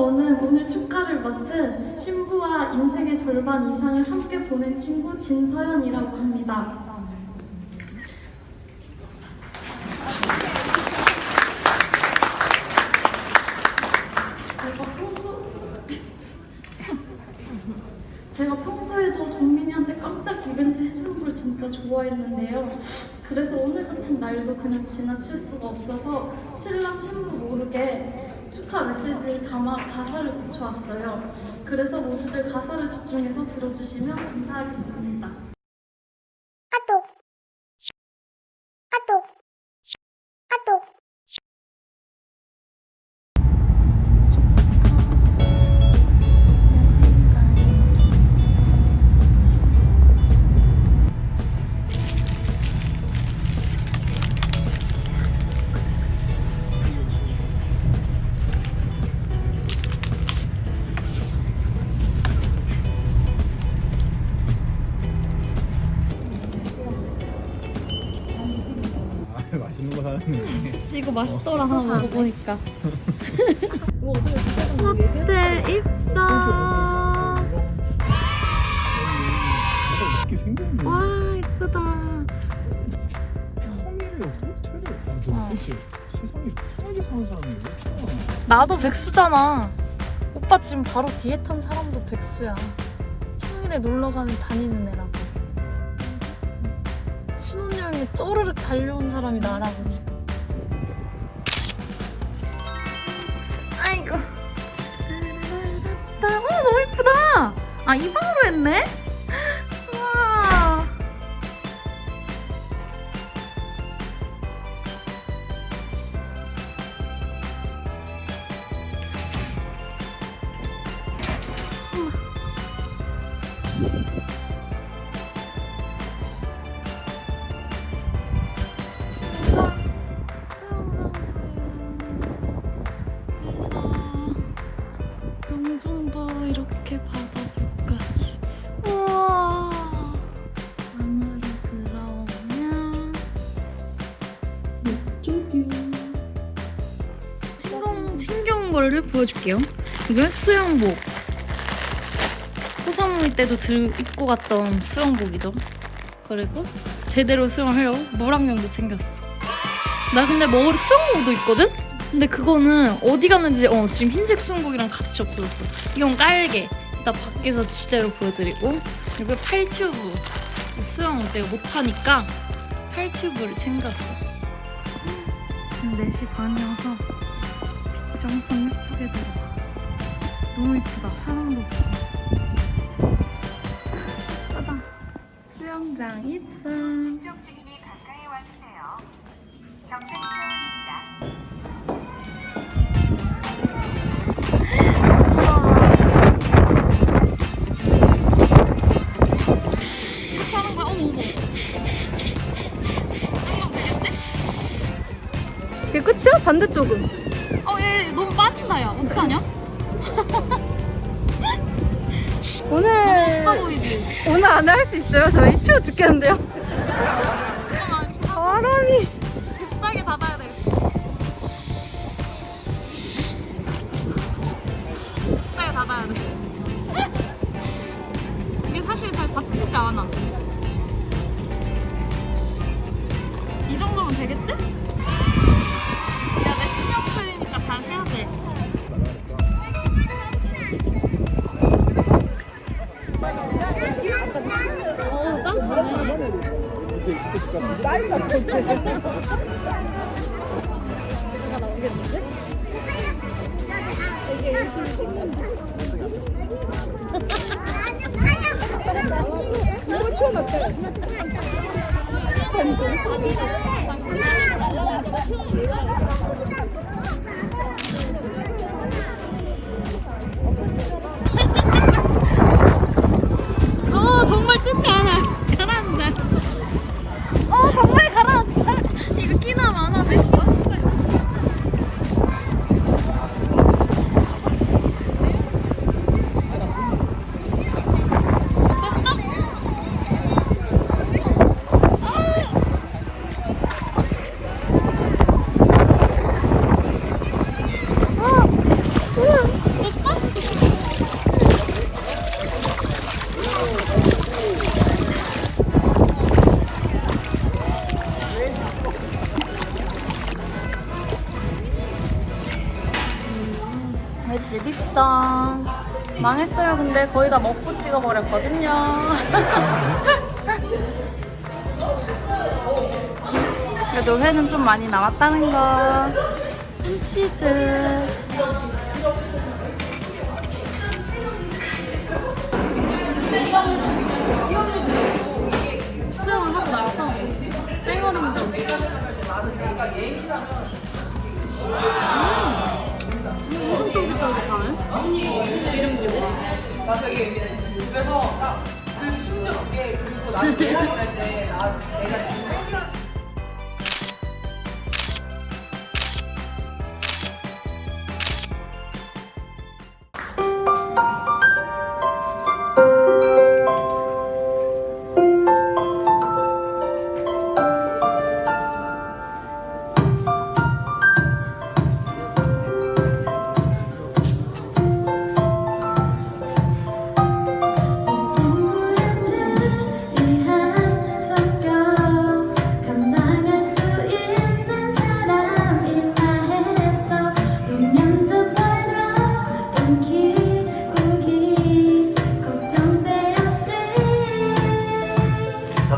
저는 오늘 축가를 맡은 신부와 인생의 절반 이상을 함께 보낸 친구 진서연이라고 합니다. 제가 평소 제가 평소에도 정민이한테 깜짝 이벤트 해주는 걸 진짜 좋아했는데요. 그래서 오늘 같은 날도 그냥 지나칠 수가 없어서 신랑 신부 모르게 축하 메시지를 담아 가사를 붙여왔어요. 그래서 모두들 가사를 집중해서 들어주시면 감사하겠습니다. 이거 맛있더라 하나 먹어보니까. 이거 어떻게 진짜로 얘기해? 호텔 입성. 이렇게 생겼네 와 이쁘다. 평일에 호텔을 아, 너 그치 세상에 편하게 사는 사람이 왜 이렇게 많아 나도 백수잖아. 오빠 지금 바로 뒤에 탄 사람도 백수야. 평일에 놀러 가면 다니는 애라고. 신혼여행에 쪼르륵 달려온 사람이 나라고 지금. 아 이 방으로 했네. 챙겨온 거를 보여줄게요 이건 수영복 호사무이 때도 들, 입고 갔던 수영복이죠 그리고 제대로 수영하려고 물안경도 챙겼어 나 근데 머리 수영복도 있거든? 근데 그거는 어디 갔는지 어 지금 흰색 수영복이랑 같이 없어졌어. 이건 깔게. 이따 밖에서 지대로 보여드리고 그리고 팔튜브 수영 내가 못하니까 팔튜브를 챙겼어. 지금 4시 반이어서 빛이 엄청 예쁘게 들어와. 너무 예쁘다. 사람도 없고. 예쁘다. 수영장 입성. 직접 주인이 가까이 와주세요. 정상. 그게 끝이야? 반대쪽은? 너무 빠진다, 야. 어떡하냐? 오늘 아파 보이지? 오늘 안에 할수 있어요? 저희 추워 죽겠는데요? 바람이 잽싸게 닫아야 돼. 잽싸게 닫아야 돼. 이게 사실 잘 닫히지 않아. 이 정도면 되겠지? 너무 추워놨대 어 입성. 망했어요. 근데 거의 다 먹고 찍어버렸거든요. 그래도 회는 좀 많이 남았다는 거. 치즈. 맞아 이게 그래서 딱그 심지어 그게 그리고 나는 대학을 할때나 내가 지금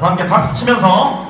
다 함께 박수 치면서